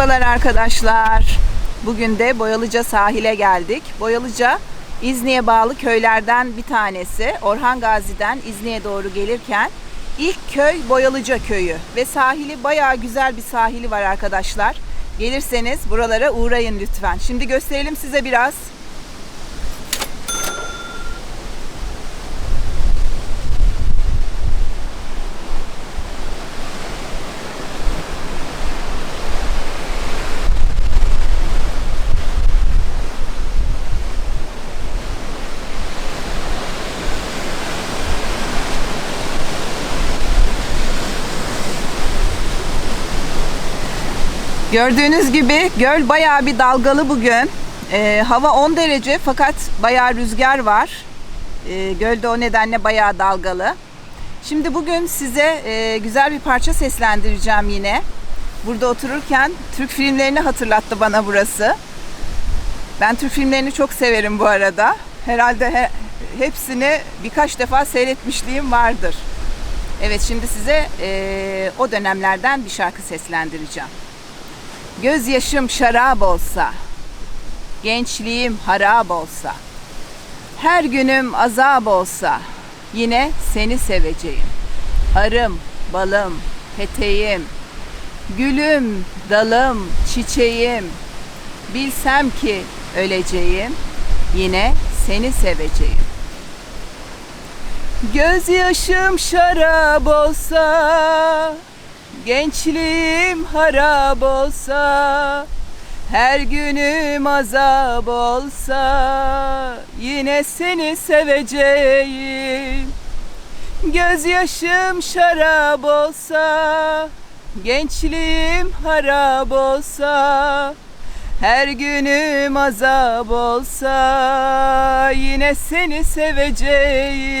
Merhabalar arkadaşlar. Bugün de Boyalıca sahile geldik. Boyalıca İzni'ye bağlı köylerden bir tanesi. Orhan Gazi'den İzni'ye doğru gelirken ilk köy Boyalıca köyü ve sahili bayağı güzel bir sahili var arkadaşlar. Gelirseniz buralara uğrayın lütfen. Şimdi gösterelim size biraz. Gördüğünüz gibi göl bayağı bir dalgalı bugün. Ee, hava 10 derece fakat bayağı rüzgar var. Ee, gölde o nedenle bayağı dalgalı. Şimdi bugün size e, güzel bir parça seslendireceğim yine. Burada otururken Türk filmlerini hatırlattı bana burası. Ben Türk filmlerini çok severim bu arada. Herhalde he, hepsini birkaç defa seyretmişliğim vardır. Evet şimdi size e, o dönemlerden bir şarkı seslendireceğim. Gözyaşım şarap olsa, gençliğim harap olsa, her günüm azap olsa, yine seni seveceğim. Arım, balım, peteğim, gülüm, dalım, çiçeğim, bilsem ki öleceğim, yine seni seveceğim. Gözyaşım şarap olsa, Gençliğim harap olsa, her günüm azap olsa, yine seni seveceğim. Gözyaşım şarap olsa, gençliğim harap olsa, her günüm azap olsa, yine seni seveceğim.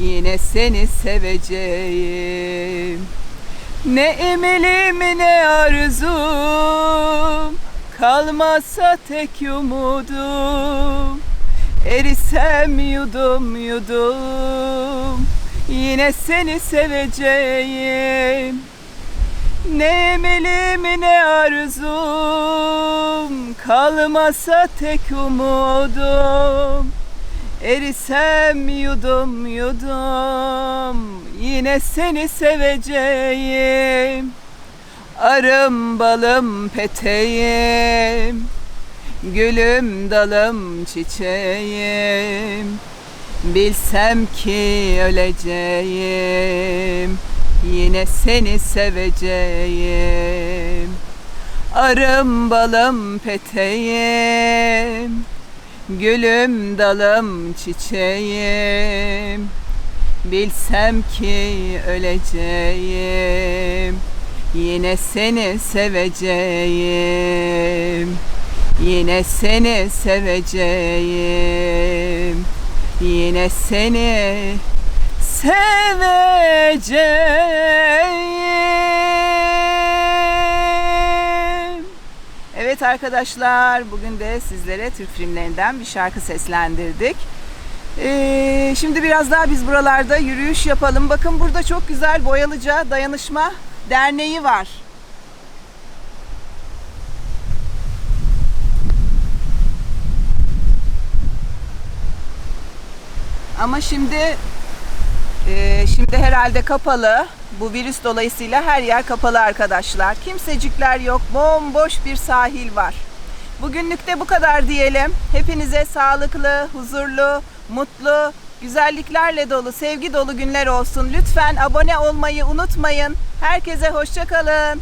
Yine seni seveceğim. Ne emelim ne arzum. Kalmazsa tek umudum. Erisem yudum yudum. Yine seni seveceğim. Ne emelim ne arzum. Kalmasa tek umudum Erisem yudum yudum Yine seni seveceğim. Arım balım peteğim Gülüm dalım çiçeğim. Bilsem ki öleceğim Yine seni seveceğim. Arım balım peteğim Gülüm dalım çiçeğim. Bilsem ki öleceğim. Yine seni seveceğim. Yine seni seveceğim. Yine seni seveceğim Evet arkadaşlar bugün de sizlere Türk filmlerinden bir şarkı seslendirdik. Ee, şimdi biraz daha biz buralarda yürüyüş yapalım. Bakın burada çok güzel Boyalıca Dayanışma Derneği var. Ama şimdi e, şimdi herhalde kapalı. Bu virüs dolayısıyla her yer kapalı arkadaşlar. Kimsecikler yok. Bomboş bir sahil var. Bugünlük de bu kadar diyelim. Hepinize sağlıklı, huzurlu, mutlu, güzelliklerle dolu, sevgi dolu günler olsun. Lütfen abone olmayı unutmayın. Herkese hoşça kalın.